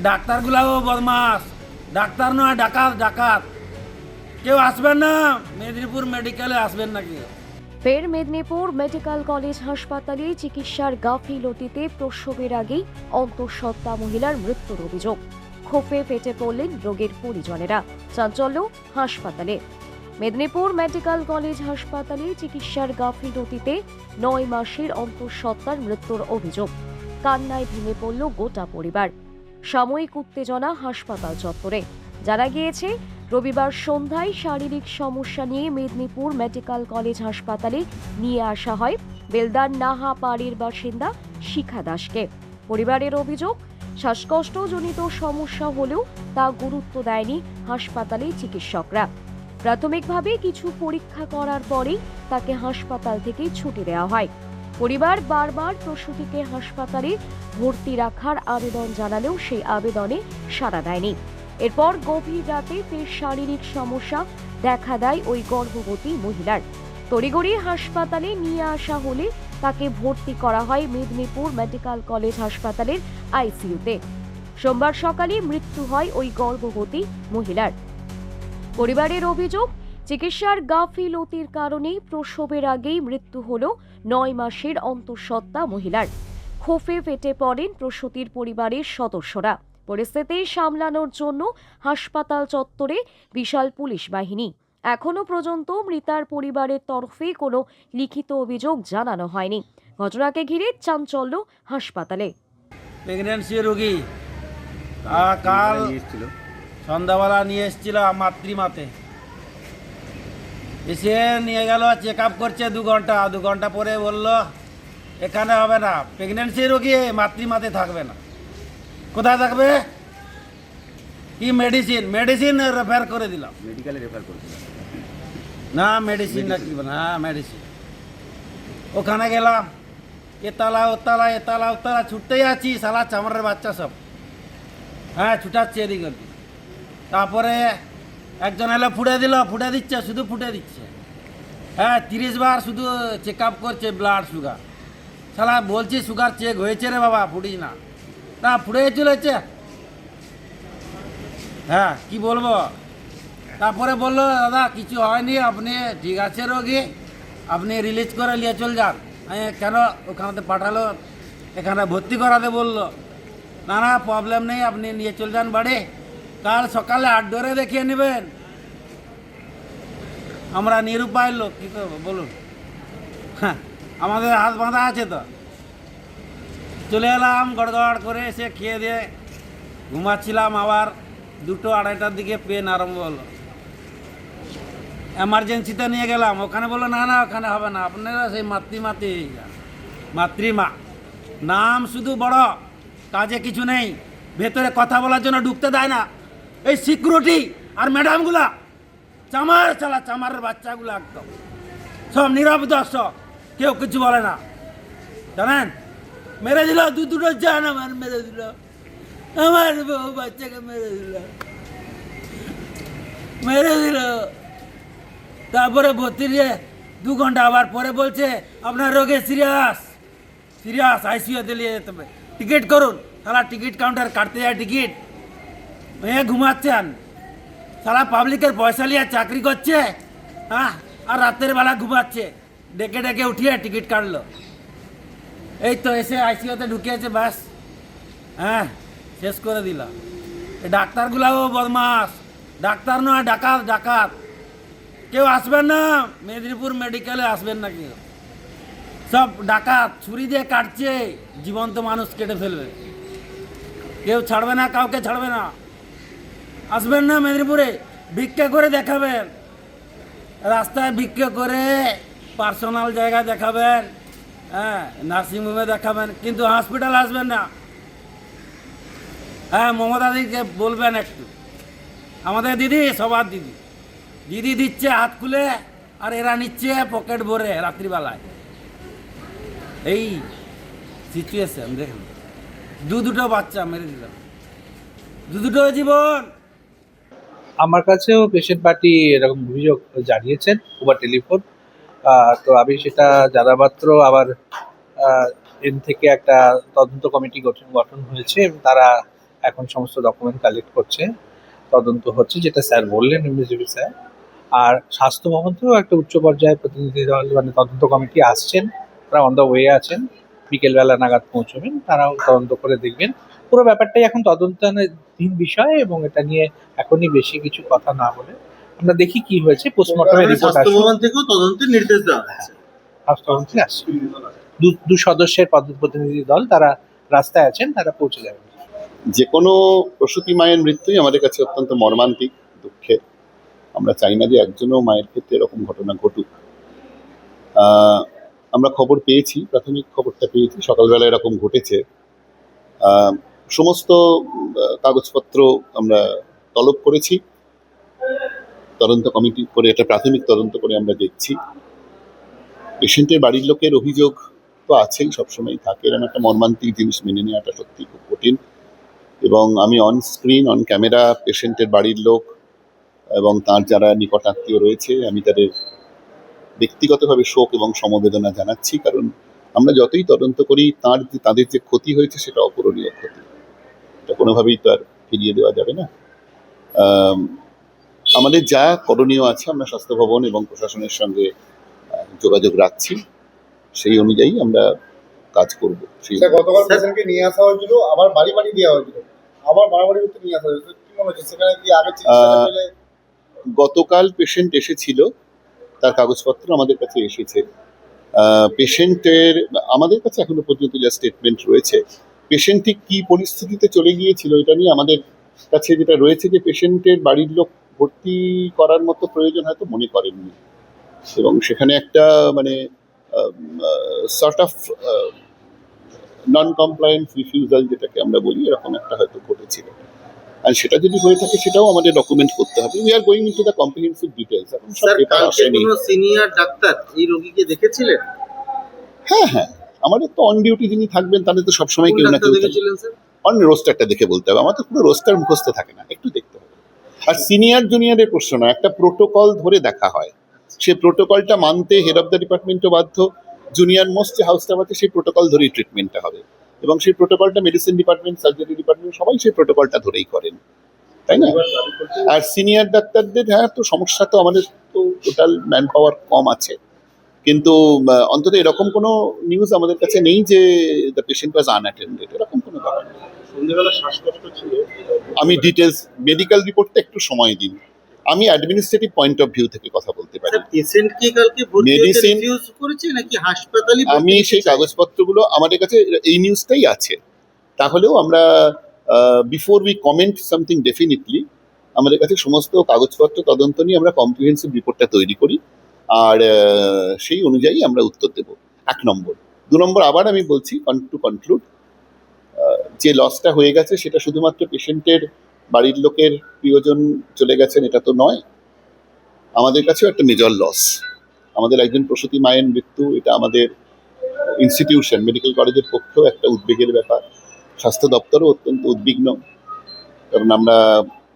ডাক্তারগুলাও বদমাস। ডাক্তার নয়, ডাকাত ডাকাত। কেউ আসবেন না? মেদিনীপুর মেডিকেলে আসবেন না কেউ ফের মেদিনীপুর মেডিকেল কলেজ হাসপাতালে চিকিৎসার গাফিলতিতে প্রসবের আগেই অন্তঃসত্ত্বা মহিলার মৃত্যুর অভিযোগ। ক্ষোভে ফেটে পড়লেন রোগীর পরিজনেরা। চাঞ্চল্য হাসপাতালে। মেদিনীপুর মেডিকেল কলেজ হাসপাতালে চিকিৎসার গাফিলতিতে নয় মাসের অন্তঃসত্ত্বার মৃত্যুর অভিযোগ। কান্নায় ভেঙে পড়ল গোটা পরিবার। সাময়িক উত্তেজনা হাসপাতাল চত্বরে। জানা গিয়েছে, রবিবার সন্ধ্যায় শারীরিক সমস্যা নিয়ে মেদিনীপুর মেডিকেল কলেজ হাসপাতালে নিয়ে আসা হয় বেলদার নাহা পাড়ির বাসিন্দা শিখা দাসকে। পরিবারের অভিযোগ, শ্বাসকষ্টজনিত সমস্যা হলেও তা গুরুত্ব দেয়নি হাসপাতালে চিকিৎসকরা। প্রাথমিকভাবে কিছু পরীক্ষা করার পরেই তাকে হাসপাতাল থেকে ছুটি দেওয়া হয়। পরিবার বারবার প্রসূতিকে হাসপাতালে ভর্তি রাখার আবেদন জানালেও সেই আবেদনে সাড়া দেয়নি। এরপর গভীর রাতে ফের শারীরিক সমস্যা দেখা দেয় ওই গর্ভবতী মহিলার। তড়িগড়ি হাসপাতালে নিয়ে আসা হলে তাকে ভর্তি করা হয় মেদিনীপুর মেডিকেল কলেজ হাসপাতালের আইসিইউতে। সোমবার সকালে মৃত্যু হয় ওই গর্ভবতী মহিলার। পরিবারের অভিযোগ, চিকিৎসার গাফিলতির কারণেই প্রসবের আগেই মৃত্যু হল নয় মাসের অন্তঃসত্ত্বা মহিলার। ক্ষোভে ফেটে পড়েন প্রসূতির পরিবারের সদস্যরা। পরিস্থিতি সামলানোর জন্য হাসপাতাল চত্বরে বিশাল পুলিশ বাহিনী। এখনও পর্যন্ত মৃতার পরিবারের তরফে কোনো লিখিত অভিযোগ জানানো হয়নি। ঘটনাকে ঘিরে চাঞ্চল্য হাসপাতালে। প্রেগনেন্সি রোগী কাল সন্ধ্যাবেলা নিয়ে এসেছিল মাতৃমাতে এসে নিয়ে গেল চেক আপ করছে দু ঘণ্টা। দু ঘণ্টা পরে বলল এখানে হবে না। প্রেগনেন্সি রোগী মাতৃমাতে থাকবে না। কোথায় থাকবে? কি মেডিসিন মেডিসিন রেফার করে দিলাম। মেডিকেলে রেফার করছিল না মেডিসিন না কি না মেডিসিন ওখানে গেলাম। এতলা ওতলা এতলা ওতলা ছুটতেই আছি সালা চামড়ের বাচ্চা সব। হ্যাঁ ছুটাচ্ছে এদিক তারপরে একজন এলো, ফুটে দিল, ফুটে দিচ্ছে, শুধু ফুটে দিচ্ছে। হ্যাঁ তিরিশ বার শুধু চেক আপ করছে ব্লাড সুগার সালা বলছি সুগার চেক হয়েছে রে বাবা, ফুটিস না। না ফুটে চলেছে। হ্যাঁ কি বলব? তারপরে বলল, দাদা, কিছু হয়নি, আপনি ঠিক আছে, রোগী। আপনি রিলিজ করে নিয়ে চল যান। কেন? ওখানে পাঠালো, এখানে ভর্তি করাতে বলল। না না প্রবলেম নেই, আপনি নিয়ে চল যান বাড়ি। কাল সকালে আট ডোরে দেখিয়ে নেবেন। আমরা নিরুপায় লোক, কী করব, বলুন। হ্যাঁ আমাদের হাত বাঁধা আছে তো। চলে এলাম, গড়গড় করে এসে খেয়ে দিয়ে ঘুমাচ্ছিলাম আবার। দুটো আড়াইটার দিকে পেন আরম্ভ হলো। এমার্জেন্সিতে নিয়ে গেলাম। ওখানে বলল, না না, ওখানে হবে না। আপনারা সেই মাতৃমাতে। মাতৃমা নাম শুধু বড়, কাজে কিছু নেই। ভেতরে কথা বলার জন্য ঢুকতে দেয় না। এই সিকিউরিটি আর ম্যাডামগুলা, চামার চালা চামারের বাচ্চাগুলো একদম। সব নীরব দর্শক কেউ কিছু বলে না। জানেন? মেরে দিল, দু দুটো জান আমার মেরে দিল। আমার বউ বাচ্চাকে মেরে দিল। মেরে দিল। তারপরে দিয়ে দু ঘণ্টা আবার পরে বলছে, আপনার রোগে সিরিয়াস। সিরিয়াস আইসিইউতে নিয়ে যেতে হবে। টিকিট করুন। তাহলে টিকিট কাউন্টার কাটতে যায় টিকিট। মেয়ে ঘুমাচ্ছেন সারা পাবলিকের পয়সা নিয়ে চাকরি করছে হ্যাঁ? আর রাতের বেলা ঘুমাচ্ছে। ডেকে ডেকে উঠিয়ে টিকিট কাটলো। এই তো এসে আইসিইউতে ঢুকিয়েছে, ব্যাস। হ্যাঁ শেষ করে এই ডাক্তারগুলাও বদমাস। ডাক্তার নয়, ডাকাত ডাকাত। কেউ আসবেন না? মেদিনীপুর মেডিকেলে আসবেন না কেউ সব ডাকাত, ছুরি দিয়ে কাটছে। জীবন্ত মানুষ কেটে ফেলবে। কেউ ছাড়বে না, কাউকে ছাড়বে না। আসবেন না মেদিনীপুরে, ভিক্ষা করে দেখাবেন। রাস্তায় ভিক্ষা করে পার্সোনাল জায়গা দেখাবেন হ্যাঁ নার্সিংহোমে দেখাবেন, কিন্তু হসপিটাল আসবেন না। হ্যাঁ মমতা দিদিকে বলবেন একটু। আমাদের দিদি, সবার দিদি। দিদি দিচ্ছে হাত খুলে, আর এরা নিচ্ছে পকেট ভরে রাত্রিবেলায়। এই সিচুয়েশন দেখুন। দু দুটো বাচ্চা মেরে দিলাম দু দুটো জীবন। আমার কাছেও পেশেন্ট পার্টি এরকম অভিযোগ জানিয়েছেন ওভার টেলিফোন। তো আমি সেটা জানা মাত্র আবার এন থেকে একটা তদন্ত কমিটি গঠন গঠন হয়েছে তারা এখন সমস্ত ডকুমেন্ট কালেক্ট করছে, তদন্ত হচ্ছে, যেটা স্যার বললেন এমডিজিপি স্যার। আর স্বাস্থ্য ভবন থেকেও একটা উচ্চ পর্যায়ের প্রতিনিধি দল মানে তদন্ত কমিটি আসছেন, তারা অন দ্য ওয়ে আছেন, বিকেলবেলা নাগাদ পৌঁছবেন, তারাও তদন্ত করে দেখবেন। পুরো ব্যাপারটাই এখন তদন্তাধীন বিষয় এবং এটা নিয়ে এখনই বেশি কিছু কথা না বলে আমরা দেখি কি হয়েছে পোস্টমর্টমের রিপোর্ট স্বাস্থ্য আসবে ভবন থেকেও তদন্তের নির্দেশ দেওয়া হয়েছে। স্বাস্থ্য ভবন থেকে আসছে দু- সদস্যের প্রতিনিধি দল তারা রাস্তায় আছেন তারা পৌঁছে যাবেন। যে কোনো প্রসূতি মায়ের মৃত্যুই আমাদের কাছে অত্যন্ত মর্মান্তিক দুঃখের। আমরা চাই না যে একজনও মায়ের ক্ষেত্রে এরকম ঘটনা ঘটুক। আহ, আমরা খবর পেয়েছি প্রাথমিক খবরটা পেয়েছি সকালবেলা এরকম ঘটেছে। আহ, সমস্ত কাগজপত্র আমরা তলব করেছি। তদন্ত কমিটি করে এটা প্রাথমিক তদন্ত করে আমরা দেখছি। পেশেন্টের বাড়ির লোকের অভিযোগ তো আছেই সবসময় থাকে। এরকম একটা মর্মান্তিক জিনিস মেনে নেওয়াটা সত্যি খুব কঠিন। এবং আমি অন স্ক্রিন অন ক্যামেরা পেশেন্টের বাড়ির লোক এবং তার যারা নিকট আত্মীয় রয়েছে, আমি তাদের ব্যক্তিগতভাবে শোক এবং সমবেদনা জানাচ্ছি। কারণ আমরা যতই তদন্ত করি, তার তাদের যে ক্ষতি হয়েছে, সেটা অপূরণীয়। এটা কোনোভাবেই তো আর ফিরিয়ে দেওয়া যাবে না। আমাদের যা করণীয় আছে আমরা স্বাস্থ্য ভবন এবং প্রশাসনের সঙ্গে যোগাযোগ রাখছি। সেই অনুযায়ী আমরা কাজ করব। সেই গতকাল পেশেন্টকে নিয়ে আসা হয়েছিল আবার বাড়ি বাড়ি দেওয়া হয়েছিল। আবার বাড়াবাড়ি করতে নিয়ে আসা হয়েছিল। কি মনে হচ্ছে সেখানে কি আগে গতকাল পেশেন্ট এসেছিল তার কাগজপত্র আমাদের কাছে এসেছে। পেশেন্টের আমাদের কাছে এখনও পর্যন্ত যা স্টেটমেন্ট রয়েছে পেশেন্ট কি পরিস্থিতিতে চলে গিয়েছিল এটা নিয়ে আমাদের কাছে যেটা রয়েছে যে পেশেন্টের বাড়ির লোক ভর্তি করার মতো প্রয়োজন হয়তো মনে করেননি। এবং সেখানে একটা মানে sort of non compliance refusal যেটাকে আমরা বলি এরকম একটা হয়তো ঘটেছিল। আর সেটা যদি হয়ে থাকে সেটাও আমাদের ডকুমেন্ট করতে হবে। We are going into the comprehensive details এখন সব পেপার আসেনি। সিনিয়র ডাক্তার এই রোগীকে দেখেছিলেন? হ্যাঁ হ্যাঁ। আমাদের তো অন ডিউটি যিনি থাকবেন তাদের তো সবসময় কেউ না কেউ অন রোস্টারটা দেখে বলতে হবে। আমার তো পুরো রোস্টার মুখস্থ থাকে না একটু দেখতে হবে। আর সিনিয়র জুনিয়রের প্রশ্ন না একটা প্রোটোকল ধরে দেখা হয়। সেই প্রোটোকলটা মানতে হেড অফ দ্য ডিপার্টমেন্টও বাধ্য জুনিয়র মোস্ট যে হাউস স্টাফ আছে সেই প্রোটোকল ধরেই ট্রিটমেন্টটা হবে। এবং সেই প্রোটোকলটা মেডিসিন ডিপার্টমেন্ট সার্জারি ডিপার্টমেন্ট সবাই সেই প্রোটোকলটা ধরেই করেন। তাই না? আর সিনিয়র ডাক্তারদের হ্যাঁ তো সমস্যা তো আমাদের তো টোটাল ম্যান পাওয়ার কম আছে। কিন্তু অন্তত এরকম কোনো নিউজ আমাদের কাছে নেই যে দ্য পেশেন্ট ওয়াজ আনঅ্যাটেন্ডেড এরকম কোনো ব্যাপার আমি ডিটেলস মেডিকেল রিপোর্টটা একটু সময় দিন। আমি অ্যাডমিনিস্ট্রেটিভ পয়েন্ট অফ ভিউ থেকে কথা বলতে পারি। হাসপাতালে ভর্তি আমি সেই কাগজপত্রগুলো আমাদের কাছে এই নিউজটাই আছে। তাহলেও আমরা before we comment something definitely আমাদের কাছে সমস্ত কাগজপত্র তদন্ত নিয়ে আমরা কম্প্রিহেন্সিভ রিপোর্টটা তৈরি করি। আর সেই অনুযায়ী আমরা উত্তর দেব। এক নম্বর। দু নম্বর আবার আমি বলছি টু কনক্লুড যে লসটা হয়ে গেছে সেটা শুধুমাত্র পেশেন্টের বাড়ির লোকের প্রিয়জন চলে গেছেন, এটা তো নয়। আমাদের কাছেও একটা মেজর লস আমাদের একজন প্রসূতি মায়ের মৃত্যু, এটা আমাদের ইনস্টিটিউশন মেডিকেল কলেজের পক্ষেও একটা উদ্বেগের ব্যাপার। স্বাস্থ্য দপ্তরও অত্যন্ত উদ্বিগ্ন। কারণ আমরা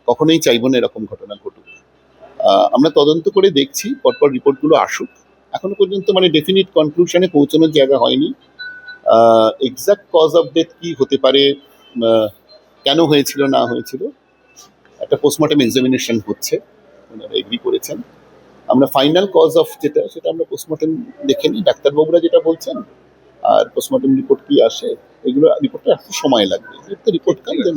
কখনোই চাইব না এরকম ঘটনা ঘটুক। আমরা তদন্ত করে দেখছি পরপর রিপোর্টগুলো আসুক। এখনও পর্যন্ত মানে ডেফিনিট কনক্লুশনে পৌঁছানোর জায়গা হয়নি। এক্সাক্ট কজ অফ ডেথ কী হতে পারে কেন হয়েছিল না হয়েছিল একটা পোস্টমর্টম এক্সামিনেশন হচ্ছে ওনারা এগ্রি করেছেন। আমরা ফাইনাল কজ অফ যেটা সেটা আমরা পোস্টমর্টম দেখে নিই। ডাক্তারবাবুরা যেটা বলছেন আর পোস্টমর্টম রিপোর্ট কি আসে এগুলো রিপোর্টটা একটু সময় লাগবে। রিপোর্ট দেন